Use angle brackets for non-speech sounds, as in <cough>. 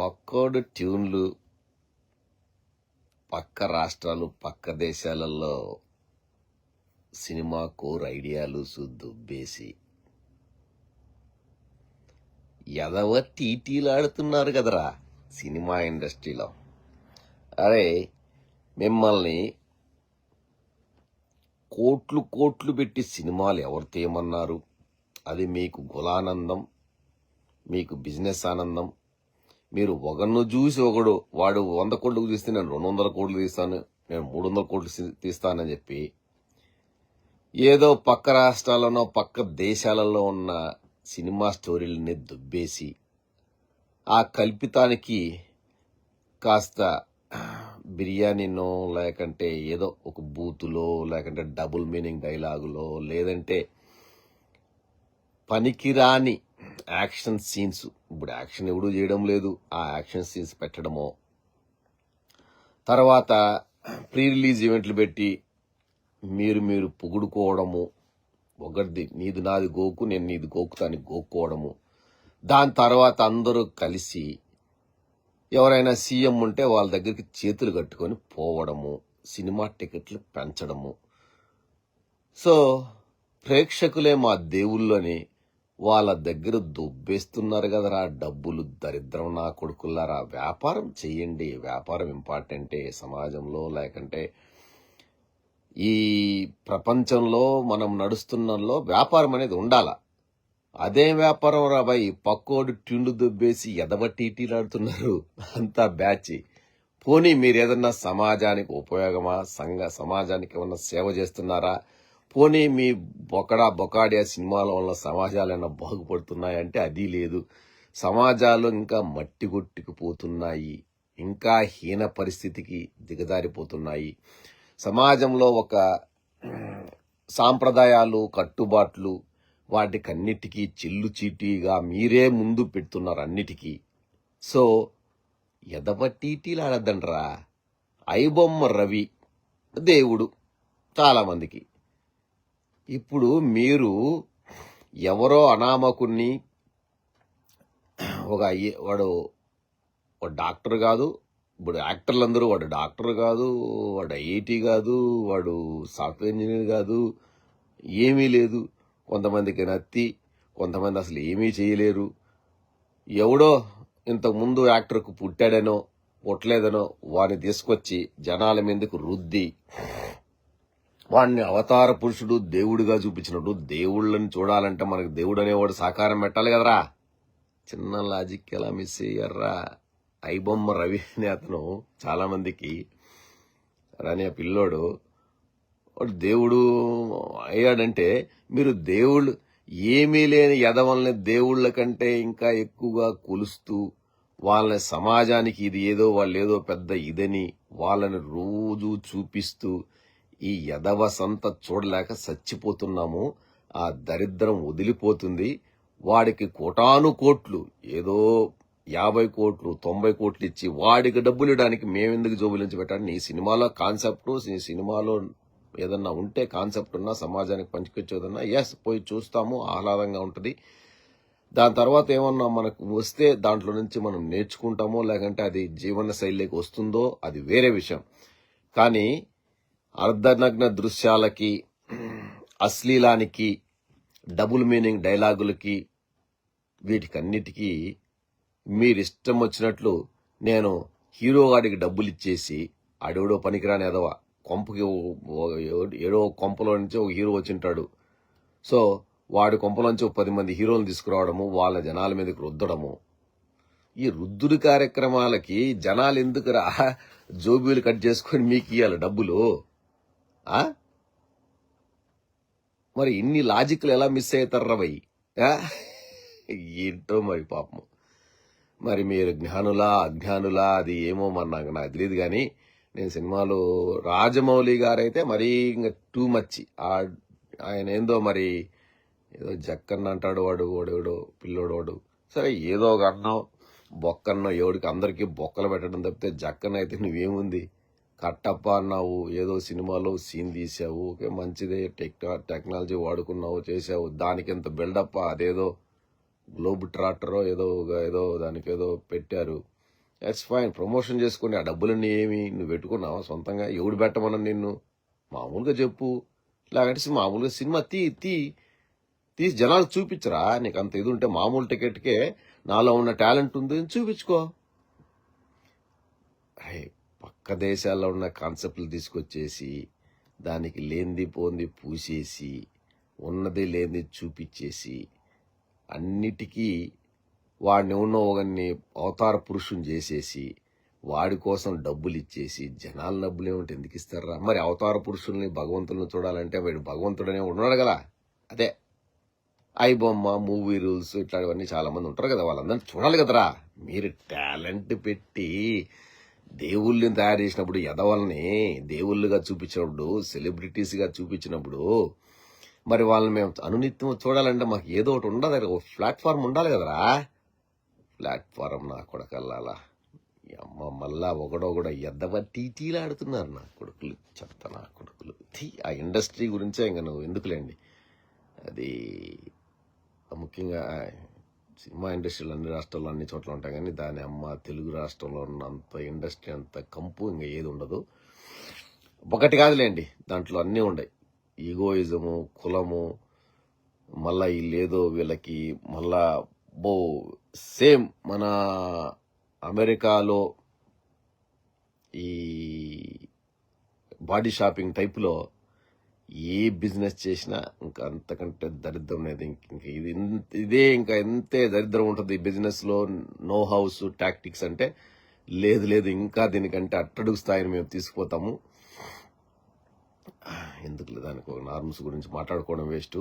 ఒక్కోడు ట్యూన్లు పక్క రాష్ట్రాలు పక్క దేశాలలో సినిమా కోర్ ఐడియాలు దుబ్బేసి ఎదవ టీటీలాడుతున్నారు కదరా సినిమా ఇండస్ట్రీలో. అరే మిమ్మల్ని కోట్లు కోట్లు పెట్టి సినిమాలు ఎవరు తీయమన్నారు? అది మీకు గులానందం మీకు బిజినెస్ ఆనందం మీరు ఒకరిని చూసి ఒకడు వాడు వంద కోట్లు తీస్తే నేను రెండు వందల కోట్లు తీస్తాను నేను మూడు వందల కోట్లు తీస్తానని చెప్పి ఏదో పక్క రాష్ట్రాలనో పక్క దేశాలలో ఉన్న సినిమా స్టోరీలని దుబ్బేసి ఆ కల్పితానికి కాస్త బిర్యానీనో లేకంటే ఏదో ఒక బూతులో లేకంటే డబుల్ మీనింగ్ డైలాగులో లేదంటే పనికిరాని యాక్షన్ సీన్స్ ఇప్పుడు యాక్షన్ ఎవడూ చేయడం లేదు. ఆ యాక్షన్ సీన్స్ పెట్టడమో. తర్వాత ప్రీ రిలీజ్ ఈవెంట్లు పెట్టి మీరు మీరు పొగుడుకోవడము. ఒకటిది నీది నాది గోకు నేను నీది గోకుతాని గోక్కోవడము. దాని తర్వాత అందరూ కలిసి ఎవరైనా సీఎం ఉంటే వాళ్ళ దగ్గరికి చేతులు కట్టుకొని పోవడము సినిమా టికెట్లు పెంచడము. సో ప్రేక్షకులే మా దేవుళ్ళని వాళ్ళ దగ్గర దుబ్బేస్తున్నారు కదరా డబ్బులు దరిద్రం నా కొడుకులారా వ్యాపారం చెయ్యండి వ్యాపారం ఇంపార్టెంటే సమాజంలో లేకంటే ఈ ప్రపంచంలో మనం నడుస్తున్నంలో వ్యాపారం అనేది ఉండాల. అదే వ్యాపారం రాబాయి పక్కోడు ట్యూన్లు దుబ్బేసి ఎదవటీటీలాడుతున్నారు అంతా బ్యాచి. పోనీ మీరు ఏదన్నా సమాజానికి ఉపయోగమా సంఘ సమాజానికి ఏమన్నా సేవ చేస్తున్నారా? పోనీ మీ బొకడా బొకాడియా సినిమాల వల్ల సమాజాలు ఏమైనా బాగుపడుతున్నాయంటే అది లేదు. సమాజాలు ఇంకా మట్టి కొట్టుకుపోతున్నాయి. ఇంకా హీన పరిస్థితికి దిగదారిపోతున్నాయి సమాజంలో ఒక సాంప్రదాయాలు కట్టుబాట్లు వాటికన్నిటికీ చిల్లు చీటీగా మీరే ముందు పెడుతున్నారు అన్నిటికీ సో ఎదవ టీటీలాడద్దండ్రా ఐబొమ్మ రవి దేవుడు చాలామందికి ఇప్పుడు మీరు ఎవరో అనామకుణ్ణి ఒక వాడు వాడు డాక్టర్ కాదు ఇప్పుడు యాక్టర్లు అందరూ వాడు డాక్టర్ కాదు వాడు ఐఐటి కాదు వాడు సాఫ్ట్వేర్ ఇంజనీర్ కాదు ఏమీ లేదు. కొంతమందికి నత్తి కొంతమంది అసలు ఏమీ చేయలేరు. ఎవడో ఇంతకుముందు యాక్టర్కు పుట్టాడనో పుట్టలేదనో వారిని తీసుకొచ్చి జనాల మీదకు రుద్ది వాడిని అవతార పురుషుడు దేవుడిగా చూపించినట్టు దేవుళ్ళని చూడాలంటే మనకు దేవుడు అనేవాడు సాకారం పెట్టాలి కదరా. చిన్న లాజిక్ ఎలా మిస్ అయ్యారా? ఐబొమ్మ రవి అనే అతను చాలామందికి రాని ఆ పిల్లోడు వాడు దేవుడు అయ్యాడంటే మీరు దేవుళ్ళు ఏమీ లేని యదవల్ని దేవుళ్ళ కంటే ఇంకా ఎక్కువగా కొలుస్తూ వాళ్ళని సమాజానికి ఇది ఏదో వాళ్ళు ఏదో పెద్ద ఇదని వాళ్ళని రోజు చూపిస్తూ ఈ యథవసంత చూడలేక చచ్చిపోతున్నాము. ఆ దరిద్రం వదిలిపోతుంది. వాడికి కోటాను కోట్లు ఏదో యాభై కోట్లు తొంభై కోట్లు ఇచ్చి వాడికి డబ్బులు ఇవ్వడానికి మేమెందుకు జోబులించి పెట్టాలి? నీ సినిమాలో కాన్సెప్ట్ నీ సినిమాలో ఏదన్నా ఉంటే కాన్సెప్ట్ ఉన్నా సమాజానికి పంచుకొచ్చేదన్నా ఎస్ పోయి చూస్తాము ఆహ్లాదంగా ఉంటుంది. దాని తర్వాత ఏమన్నా మనకు వస్తే దాంట్లో నుంచి మనం నేర్చుకుంటామో లేకంటే అది జీవన శైలికి వస్తుందో అది వేరే విషయం. కానీ అర్ధనగ్న దృశ్యాలకి అశ్లీలానికి డబుల్ మీనింగ్ డైలాగులకి వీటికన్నిటికీ మీరు ఇష్టం వచ్చినట్లు నేను హీరోగాడికి డబ్బులు ఇచ్చేసి ఆడెవడో పనికిరాని ఎదవ కొంపకి ఏడో కొంపలో నుంచి ఒక హీరో వచ్చింటాడు. సో వాడి కొంపలోంచి ఒక పది మంది హీరోలు తీసుకురావడము వాళ్ళ జనాల మీదకి రుద్దడము. ఈ రుద్దుడి కార్యక్రమాలకి జనాలు ఎందుకురా జోబీలు కట్ చేసుకొని మీకు ఇవ్వాలి డబ్బులు. మరి ఇన్ని లాజిక్లు ఎలా మిస్ అవుతారు భయ్? ఏంటో మరి పాపం మరి మీరు జ్ఞానులా అజ్ఞానులా అది ఏమో మరి నాకు నాకు తెలియదు కానీ నేను సినిమాలో రాజమౌళి గారైతే మరీ ఇంకా టూ మచ్ ఆయన ఏందో మరి ఏదో జక్కన్న అంటాడు వాడు వాడెవడో పిల్లోడు వాడు. సరే ఏదో ఒక అన్నో బొక్కన్నో ఎవడికి అందరికీ బొక్కలు పెట్టడం తప్పితే జక్కన్న అయితే నువ్వేముంది? కట్టప్ప అన్నావు ఏదో సినిమాలో సీన్ తీసావు ఓకే మంచిదే టెక్ టెక్నాలజీ వాడుకున్నావు చేసావు దానికి ఎంత బిల్డప్ అదేదో గ్లోబ్ ట్రాక్టరో ఏదో ఒక- ఏదో దానికి ఏదో పెట్టారు. దట్స్ ఫైన్ ప్రమోషన్ చేసుకుని ఆ డబ్బులన్నీ ఏమి నువ్వు పెట్టుకున్నావా సొంతంగా? ఎవడు పెట్టమన్నా నిన్ను? మామూలుగా చెప్పు. లేకంటే మామూలుగా సినిమా తీ తీ తీసి జనాలు చూపించరా? నీకు అంత ఇది ఉంటే మామూలు టికెట్కే నాలో ఉన్న టాలెంట్ ఉంది చూపించుకో. అరే పక్క దేశాల్లో ఉన్న కాన్సెప్ట్లు తీసుకొచ్చేసి దానికి లేనిది పోంది పూసేసి ఉన్నది లేనిది చూపించేసి అన్నిటికీ వాడిని ఉన్న ఒకరిని అవతార పురుషుని చేసేసి వాడి కోసం డబ్బులు ఇచ్చేసి జనాల డబ్బులు ఏమిటి ఎందుకు ఇస్తారా? మరి అవతార పురుషుల్ని భగవంతుల్ని చూడాలంటే వీడు భగవంతుడనే ఉన్నాడు కదా. అదే. ఐ బొమ్మ మూవీ రూల్స్ ఇట్లాంటివన్నీ చాలామంది ఉంటారు కదా వాళ్ళందరినీ చూడాలి కదరా. మీరు టాలెంట్ పెట్టి దేవుళ్ళని తయారు చేసినప్పుడు ఎదవల్ని దేవుళ్ళుగా చూపించినప్పుడు సెలబ్రిటీస్గా చూపించినప్పుడు మరి వాళ్ళని మేము అనునిత్యం చూడాలంటే మాకు ఏదో ఒకటి ఉండదు ఒక ప్లాట్ఫామ్ ఉండాలి కదరా. ప్లాట్ఫారం నా కొడకల్లాలా. అమ్మ మళ్ళా ఒకడొకడు ఎద్దవ టీటీలాడుతున్నారు నా కొడుకులు. చెత్త నా కొడుకులు. ఆ ఇండస్ట్రీ గురించే ఇంకా నువ్వు ఎందుకులేండి? అది ముఖ్యంగా సినిమా ఇండస్ట్రీలు అన్ని రాష్ట్రాల్లో అన్ని చోట్ల ఉంటాయి. కానీ దాని అమ్మ తెలుగు రాష్ట్రంలో ఉన్నంత ఇండస్ట్రీ అంత కంపు ఇంకా ఏది ఉండదు. ఒకటి కాదులేండి దాంట్లో అన్నీ ఉన్నాయి ఈగోయిజము కులము మళ్ళా వీళ్ళేదో వీళ్ళకి మళ్ళా బో సేమ్ మన అమెరికాలో ఈ బాడీ షాపింగ్ టైపులో ఏ బిజినెస్ చేసినా ఇంకా అంతకంటే దరిద్రం అనేది ఇంక ఇది ఇదే ఇంకా ఎంతే దరిద్రం ఉంటుంది. ఈ బిజినెస్లో నో హౌస్ టాక్టిక్స్ అంటే లేదు లేదు. ఇంకా దీనికంటే అట్టడుగు స్థాయిని మేము తీసుకుపోతాము. <sighs> ఎందుకు దానికి ఒక నార్మ్స్ గురించి మాట్లాడుకోవడం వేస్ట్.